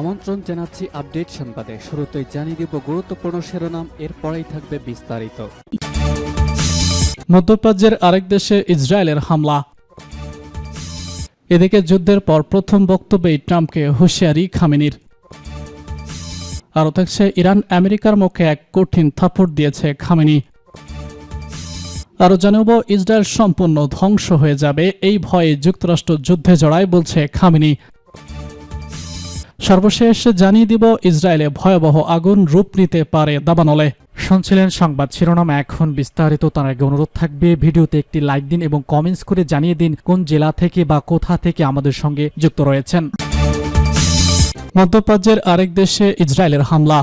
আমন্ত্রণ জানাচ্ছি আপডেট সংবাদে। শুরুতেই জানিয়ে দিব গুরুত্বপূর্ণ শিরোনাম, এরপরেই থাকবে বিস্তারিত। মধ্যপ্রাচ্যের আরেক দেশে ইসরায়েলের হামলা। এদিকে যুদ্ধের পর প্রথম বক্তব্যেই ট্রাম্পকে হুঁশিয়ারি খামিনির। আরও থাকছে, ইরান আমেরিকার মুখে এক কঠিন থাপড় দিয়েছে খামেনি। আরও জানাব, ইসরায়েল সম্পূর্ণ ধ্বংস হয়ে যাবে, এই ভয়ে যুক্তরাষ্ট্র যুদ্ধে জড়ায় বলছে খামিনি। সর্বশেষ জানিয়ে দিব ইসরায়েলে ভয়াবহ আগুন রূপ নিতে পারে দাবানলে। শুনছিলেন সংবাদ শিরোনাম এখন বিস্তারিত তার আগে অনুরোধ থাকবে ভিডিওতে একটি লাইক দিন এবং কমেন্টস করে জানিয়ে দিন কোন জেলা থেকে বা কোথা থেকে আমাদের সঙ্গে যুক্ত রয়েছেন। মধ্যপ্রাচ্যের আরেক দেশে ইসরায়েলের হামলা।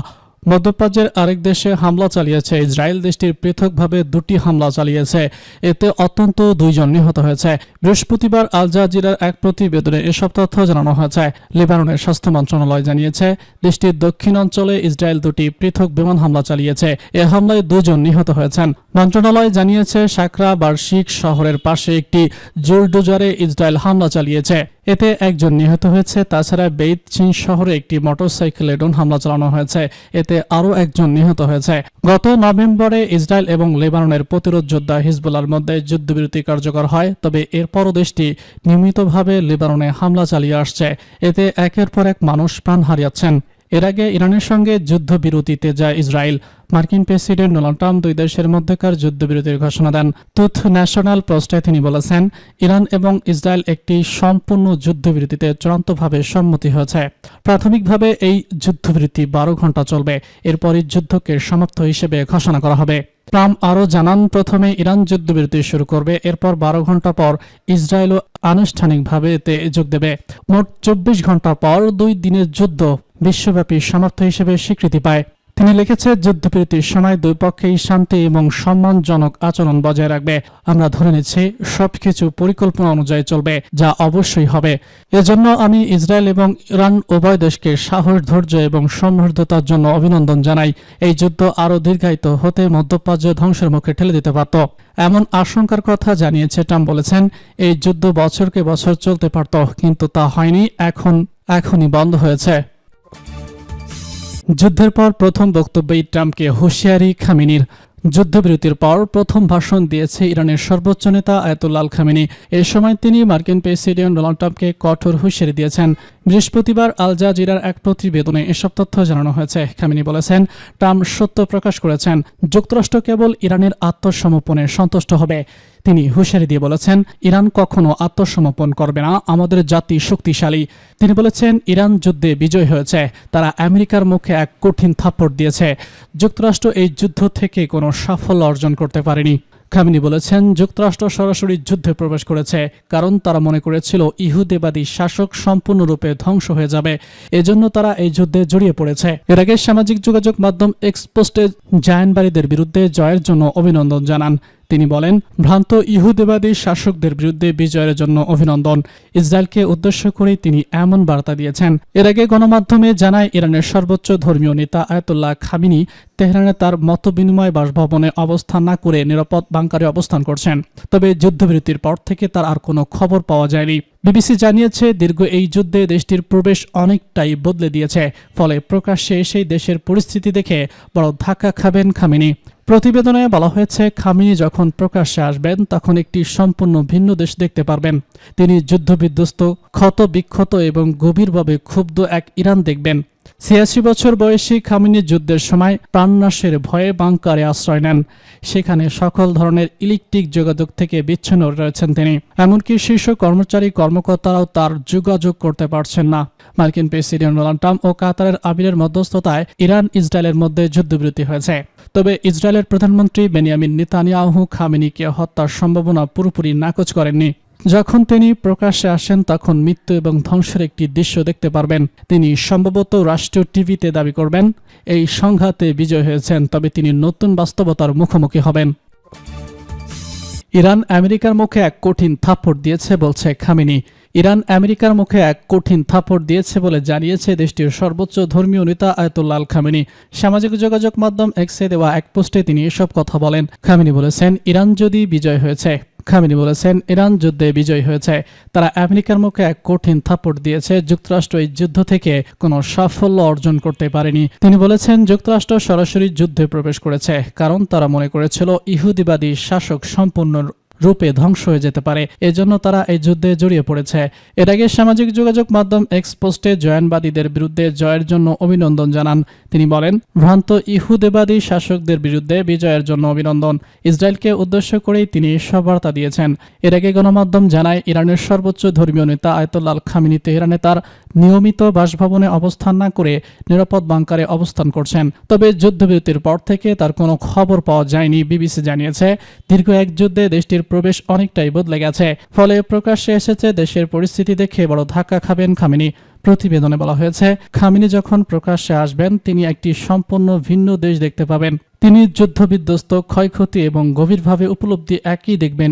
মধ্যপ্রাচ্যের আরেক দেশে হামলা চালিয়েছে ইসরায়েল। দেশটির পৃথকভাবে দুটি হামলা চালিয়েছে। এতে অত্যন্ত দুইজন নিহত হয়েছে। বৃহস্পতিবার আল জাজিরার এক প্রতিবেদনে এসব তথ্য জানানো হয়েছে। লেবাননের স্বাস্থ্য মন্ত্রণালয় জানিয়েছে, দেশটির দক্ষিণ অঞ্চলে ইসরায়েল দুটি পৃথক বিমান হামলা চালিয়েছে। এ হামলায় দুজন নিহত হয়েছেন। মন্ত্রণালয় জানিয়েছে সাকরা বার্ষিক শহরের পাশে একটি জুলডোজারে ইসরায়েল হামলা চালিয়েছে। এতে একজন নিহত হয়েছে। তাছাড়া বেইত চীন শহরে একটি মোটরসাইকেলে ড্রোন হামলা চালানো হয়েছে। এতে আরও একজন নিহত হয়েছে। গত নভেম্বরে ইসরায়েল এবং লেবাননের প্রতিরোধ যোদ্ধা হিজবুলার মধ্যে যুদ্ধবিরতি কার্যকর হয়, তবে এরপরও দেশটি নিয়মিতভাবে লেবাননে হামলা চালিয়ে আসছে। এতে একের পর এক মানুষ প্রাণ হারিয়েছেন। এর আগে ইরানের সঙ্গে যুদ্ধবিরতিতে যায় ইসরায়েল। মার্কিন প্রেসিডেন্ট ডোনাল্ড ট্রাম্প দুই দেশের মধ্যকার যুদ্ধবিরতির ঘোষণা দেন। তুথ ন্যাশনাল পোস্টে তিনি বলেছেন, ইরান এবং ইসরায়েল একটি সম্পূর্ণ যুদ্ধবিরতিতে চূড়ান্তভাবে সম্মতি হয়েছে। প্রাথমিকভাবে এই যুদ্ধবিরতি বারো ঘণ্টা চলবে। এরপরই যুদ্ধকে সমাপ্ত হিসেবে ঘোষণা করা হবে। ট্রাম্প আরও জানান, প্রথমে ইরান যুদ্ধবিরতি শুরু করবে, এরপর বারো ঘণ্টা পর ইসরায়েলও আনুষ্ঠানিকভাবে এতে যোগ দেবে। মোট চব্বিশ ঘণ্টা পর দুই দিনের যুদ্ধ বিশ্বব্যাপী সমাপ্ত হিসেবে স্বীকৃতি পায়। তিনি লিখেছে যুদ্ধবিরতির সময় দুই পক্ষেই শান্তি এবং সম্মানজনক আচরণ বজায় রাখবে। আমরা ধরে নিচ্ছি, সবকিছু পরিকল্পনা অনুযায়ী চলবে, যা অবশ্যই হবে। এজন্য আমি ইসরায়েল এবং ইরান উভয় দেশকে সাহস, ধৈর্য এবং সমৃদ্ধতার জন্য অভিনন্দন জানাই। এই যুদ্ধ আরও দীর্ঘায়িত হতে মধ্যপ্রাচ্য ধ্বংসের মুখে ঠেলে দিতে পারত। এমন আশঙ্কার কথা জানিয়েছে ট্রাম্প বলেছেন, এই যুদ্ধ বছরকে বছর চলতে পারত, কিন্তু তা হয়নি, এখন, এখনই বন্ধ হয়েছে। যুদ্ধের পর প্রথম বক্তব্যেই ট্রাম্পকে হুঁশিয়ারি খামিনির যুদ্ধবিরতির পর প্রথম ভাষণ দিয়েছে ইরানের সর্বোচ্চ নেতা আয়াতুল্লাল খামিনি এ সময় তিনি মার্কিন প্রেসিডেন্ট ডোনাল্ড ট্রাম্পকে কঠোর হুঁশিয়ারি দিয়েছেন। বৃহস্পতিবার আল জাজিরার এক প্রতিবেদনে এসব তথ্য জানানো হয়েছে। খামিনি বলেছেন, ট্রাম্প সত্য প্রকাশ করেছেন, যুক্তরাষ্ট্র কেবল ইরানের আত্মসমর্পণে সন্তুষ্ট হবে। তিনি হুঁশিয়ারি দিয়ে বলেছেন, ইরান কখনো আত্মসমর্পণ করবে না, আমাদের জাতি শক্তিশালী। তিনি বলেছেন, ইরান যুদ্ধে বিজয় হয়েছে, তারা আমেরিকার মুখে এক কঠিন থাপ্পড় দিয়েছে। যুক্তরাষ্ট্র এই যুদ্ধ থেকে কোনো সাফল্য অর্জন করতে পারেনি। খামিনি বলেছেন, যুক্তরাষ্ট্র সরাসরি যুদ্ধে প্রবেশ করেছে, কারণ তারা মনে করেছিল ইহুদেবাদী শাসক সম্পূর্ণরূপে ধ্বংস হয়ে যাবে। এজন্য তারা এই যুদ্ধে জড়িয়ে পড়েছে। এর আগে সামাজিক যোগাযোগ মাধ্যম এক্সপোস্টে জায়ানবাড়িদের বিরুদ্ধে জয়ের জন্য অভিনন্দন জানান। তিনি বলেন, ভ্রান্ত ইহুদেবাদী শাসকদের বিরুদ্ধে বিজয়ের জন্য অভিনন্দন। ইসরায়েলকে উদ্দেশ্য করে তিনি এমন বার্তা দিয়েছেন। এর আগে গণমাধ্যমে জানায়, ইরানের সর্বোচ্চ ধর্মীয় নেতা আয়তুল্লাহ খামিনি তেহরানে তার মত বিনিময় বাসভবনে অবস্থান না করে নিরাপদ বাংকারে অবস্থান করছেন। তবে যুদ্ধবিরতির পর থেকে তার আর কোনো খবর পাওয়া যায়নি। বিবিসি জানিয়েছে, দীর্ঘ এই যুদ্ধে দেশটির প্রবেশ অনেকটাই বদলে দিয়েছে। ফলে প্রকাশ্যে সেই দেশের পরিস্থিতি দেখে বড় ধাক্কা খাবেন খামিনি। প্রতিবেদনে বলা হয়েছে, খামিনি যখন প্রকাশ্যে আসবেন, তখন একটি সম্পূর্ণ ভিন্ন দেশ দেখতে পারবেন। তিনি যুদ্ধবিধ্বস্ত ক্ষত বিক্ষত এবং গভীরভাবে ক্ষুব্ধ এক ইরান দেখবেন। ছিয়াশি বছর বয়সী খামিনি যুদ্ধের সময় প্রাণনাশের ভয়ে বাংকারে আশ্রয় নেন। সেখানে সকল ধরনের ইলেকট্রিক যোগাযোগ থেকে বিচ্ছিন্ন রয়েছেন তিনি। এমনকি শীর্ষ কর্মচারী, কর্মকর্তারাও তার যোগাযোগ করতে পারছেন না। মার্কিন প্রেসিডেন্ট ডোনাল্ড ট্রাম্প ও কাতারের আবিরের মধ্যস্থতায় ইরান, ইসরায়েলের মধ্যে যুদ্ধবিরতি হয়েছে। তবে ইসরায়েলের প্রধানমন্ত্রী বেনিয়ামিন নেতানিয়াহু খামিনিকে হত্যার সম্ভাবনা পুরোপুরি নাকচ করেননি। যখন তিনি প্রকাশ্যে আসেন, তখন মৃত্যু এবং ধ্বংসের একটি দৃশ্য দেখতে পারবেন। তিনি সম্ভবত রাষ্ট্রীয় টিভিতে দাবি করবেন, এই সংঘাতে বিজয় হয়েছেন, তবে তিনি নতুন বাস্তবতার মুখোমুখি হবেন। ইরান আমেরিকার মুখে এক কঠিন থাপ্পড় দিয়েছে বলছে খামিনি। ইরান আমেরিকার মুখে এক কঠিন থাপড় দিয়েছে বলে জানিয়েছে দেশটির সর্বোচ্চ ধর্মীয় নেতা আয়তুল্লাহ আল খামেনি। সামাজিক যোগাযোগ মাধ্যম এক্সে দেওয়া এক পোস্টে তিনি এসব কথা বলেন। খামেনি বলেছেন, ইরান যদি বিজয় হয়েছে খামিনি বলেছেন, ইরান যুদ্ধে বিজয়ী হয়েছে। তারা আমেরিকার মুখে এক কঠিন থাপট দিয়েছে, যুক্তরাষ্ট্র এই যুদ্ধ থেকে কোনো সাফল্য অর্জন করতে পারেনি। তিনি বলেছেন, যুক্তরাষ্ট্র সরাসরি যুদ্ধে প্রবেশ করেছে, কারণ তারা মনে করেছিল ইহুদিবাদী শাসক সম্পূর্ণ রূপে ধ্বংস হয়ে যেতে পারে। এজন্য তারা এই যুদ্ধে জড়িয়ে পড়েছে। এর আগে সামাজিক যোগাযোগ মাধ্যম এক্স পোস্টে জয়ানবাদীদের বিরুদ্ধে জয়ের জন্য অভিনন্দন জানান। তিনি বলেন, ভ্রান্ত ইহুদেবাদী শাসকদের বিরুদ্ধে বিজয়ের জন্য অভিনন্দন। ইসরায়েলকে উদ্দেশ্য করেই তিনি সব বার্তা দিয়েছেন। এর আগে গণমাধ্যম জানায়, ইরানের সর্বোচ্চ ধর্মীয় নেতা আয়তুল্লাহ খামিনি তেহরানে তার নিয়মিত বাসভবনে অবস্থান না করে নিরাপদ বাংকারে অবস্থান করছেন। তবে যুদ্ধবিরতির পর থেকে তার কোনো খবর পাওয়া যায়নি। বিবিসি জানিয়েছে, দীর্ঘ এক যুদ্ধে দেশটির প্রবেশ অনেকটাই বদলে গেছে। ফলে প্রকাশ্যে এসেছে দেশের পরিস্থিতি দেখে বড় ধাক্কা খাবেন খামিনি। প্রতিবেদনে বলা হয়েছে, খামিনি যখন প্রকাশ্যে আসবেন, তিনি একটি সম্পূর্ণ ভিন্ন দেশ দেখতে পাবেন। তিনি যুদ্ধবিধ্বস্ত, ক্ষয়ক্ষতি এবং গভীরভাবে উপলব্ধি একই দেখবেন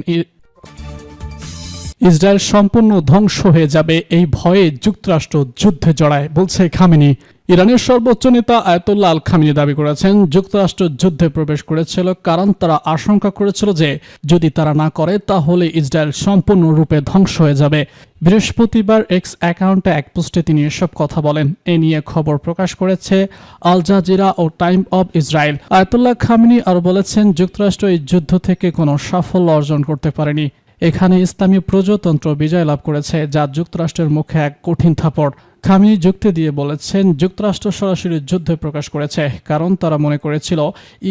ইসরায়েল সম্পূর্ণ ধ্বংস হয়ে যাবে, এই ভয়ে যুক্তরাষ্ট্র যুদ্ধে জড়ায়, বলছে খামিনি। ইরানের সর্বোচ্চ নেতা আয়তুল্লাহ আল খামিনি দাবি করেছেন, যুক্তরাষ্ট্র যুদ্ধে প্রবেশ করেছিল কারণ তারা আশঙ্কা করেছিল যে যদি তারা না করে, তাহলে ইসরায়েল সম্পূর্ণরূপে ধ্বংস হয়ে যাবে। বৃহস্পতিবার এক্স অ্যাকাউন্টে এক পোস্টে তিনি এসব কথা বলেন। এ নিয়ে খবর প্রকাশ করেছে Al Jazeera O Time of Israel. Ayatollah Khamenei আরও বলেছেন, যুক্তরাষ্ট্র এই যুদ্ধ থেকে কোনো সাফল্য অর্জন করতে পারেনি। এখানে ইসলামী প্রজাতন্ত্র বিজয় লাভ করেছে, যা যুক্তরাষ্ট্রের মুখে এক কঠিন থাপড়। খামিনি যুক্তি দিয়ে বলেছেন, যুক্তরাষ্ট্র সরাসরি যুদ্ধ প্রকাশ করেছে, কারণ তারা মনে করেছিল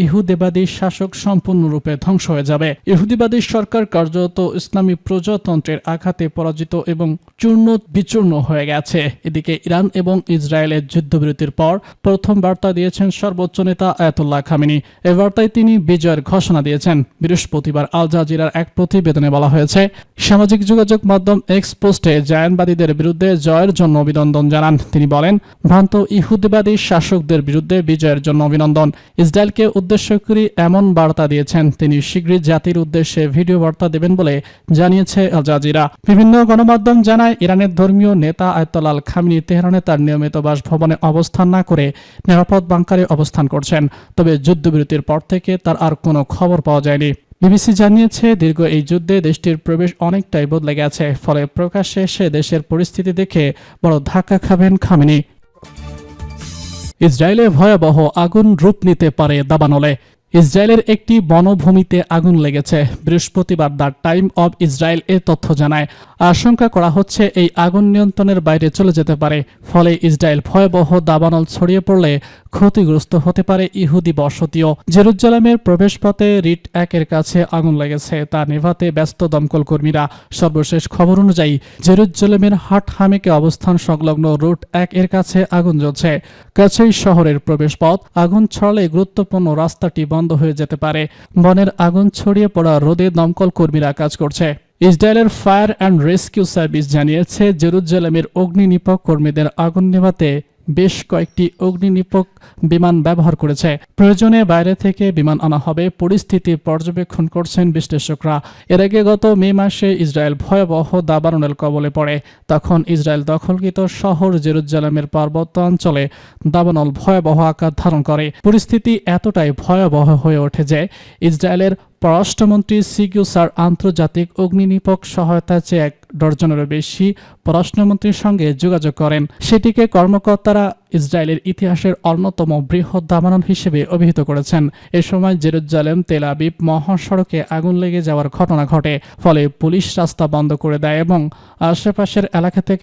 ইহুদেবাদী শাসক সম্পূর্ণরূপে ধ্বংস হয়ে যাবে। ইহুদিবাদী সরকার কার্যত ইসলামী প্রজাতন্ত্রের আঘাতে পরাজিত এবং চূর্ণ বিচূর্ণ হয়ে গেছে। এদিকে ইরান এবং ইসরায়েলের যুদ্ধবিরতির পর প্রথম বার্তা দিয়েছেন সর্বোচ্চ নেতা আয়াতুল্লাহ খামিনি। এ বার্তায় তিনি বিজয়ের ঘোষণা দিয়েছেন। বৃহস্পতিবার আল জাজিরার এক প্রতিবেদনে বলা হয়েছে, সামাজিক যোগাযোগ মাধ্যম এক্স পোস্টে জায়ানবাদীদের বিরুদ্ধে জয়ের জন্য অভিনন্দন। জানান। তিনি বলেন, ভ্রান্ত ইহুদিবাদী শাসকদের বিরুদ্ধে বিজয়ের জন্য অভিনন্দন। ইসরায়েলকে উদ্দেশ্য করে এমন বার্তা দিয়েছেন। তিনি শীঘ্রই জাতির উদ্দেশ্যে ভিডিও বার্তা দেবেন বলে জানিয়েছে আল জাজিরা। বিভিন্ন গণমাধ্যম জানায়, ইরানের ধর্মীয় নেতা আয়তলাল খামিনি তেহরানে তার নিয়মিত বাসভবনে অবস্থান না করে নিরাপদ বাংকারে অবস্থান করছেন। তবে যুদ্ধবিরতির পর থেকে তার আর কোনো খবর পাওয়া যায়নি। বিবিসি জানিয়েছে, দীর্ঘ এই যুদ্ধে দেশটির প্রবেশ অনেকটাই বদলে গেছে, ফলে প্রকাশ্যে এসে দেশের পরিস্থিতি দেখে বড় ধাক্কা খাবেন খামিনি। ইসরায়েলে ভয়াবহ আগুন রূপ নিতে পারে দাবানলে। ইসরায়েলের একটি বনভূমিতে আগুন লেগেছে। বৃহস্পতিবার দ্য টাইম অব ইসরায়েল এ তথ্য জানায়, আশঙ্কা করা হচ্ছে এই আগুন নিয়ন্ত্রণের বাইরে চলে যেতে পারে। ফলে ইসরায়েল ভয়াবহ দাবানল ছড়িয়ে পড়লে ক্ষতিগ্রস্ত হতে পারে ইহুদি বসতিও। জেরুজালেমের প্রবেশপথে রিট একের কাছে আগুন লেগেছে, তা নেভাতে ব্যস্ত দমকল কর্মীরা। সর্বশেষ খবর অনুযায়ী, জেরুজালেমের হাট হামেকে অবস্থান সংলগ্ন রুট এক এর কাছে আগুন জ্বলছে। কাছেই শহরের প্রবেশপথ, আগুন ছড়ালে গুরুত্বপূর্ণ রাস্তাটি বন্ধ হয়ে যেতে পারে। বনের আগুন ছড়িয়ে পড়া রোদে দমকল কর্মীরা কাজ করছে। ইসরায়েলের ফায়ার অ্যান্ড রেস্কিউ সার্ভিস জানিয়েছে, জেরুজালেমের অগ্নি নিপক কর্মীদের আগুন নেভাতে বেশ কয়েকটি অগ্নিনিপক বিমান ব্যবহার করেছে। প্রয়োজনে বাইরে থেকে বিমান আনা হবে। পরিস্থিতি পর্যবেক্ষণ করছেন বিশ্লেষকরা। এর আগে গত মে মাসে ইসরায়েল ভয়াবহ দাবানলের কবলে পড়ে। তখন ইসরায়েল দখলকৃত শহর জেরুজালেমের পার্বত্য অঞ্চলে দাবানল ভয়াবহ আকার ধারণ করে। পরিস্থিতি এতটাই ভয়াবহ হয়ে ওঠে যে ইসরায়েলের পররাষ্ট্রমন্ত্রী সিকিউসার আন্তর্জাতিক অগ্নিনিপক সহায়তা চেয়ে এক ডজনেরও বেশি পররাষ্ট্রমন্ত্রীর সঙ্গে যোগাযোগ করেন। সেটিকে কর্মকর্তারা ইসরায়েলের ইতিহাসের অন্যতম বৃহৎ দামানন হিসেবে অভিহিত করেছেন। এ সময় জেরুজালেম, তেল আবিব মহাসড়কে আগুন লেগে যাওয়ার ঘটনা ঘটে। ফলে পুলিশ রাস্তা বন্ধ করে দেয় এবং আশেপাশের এলাকা থেকে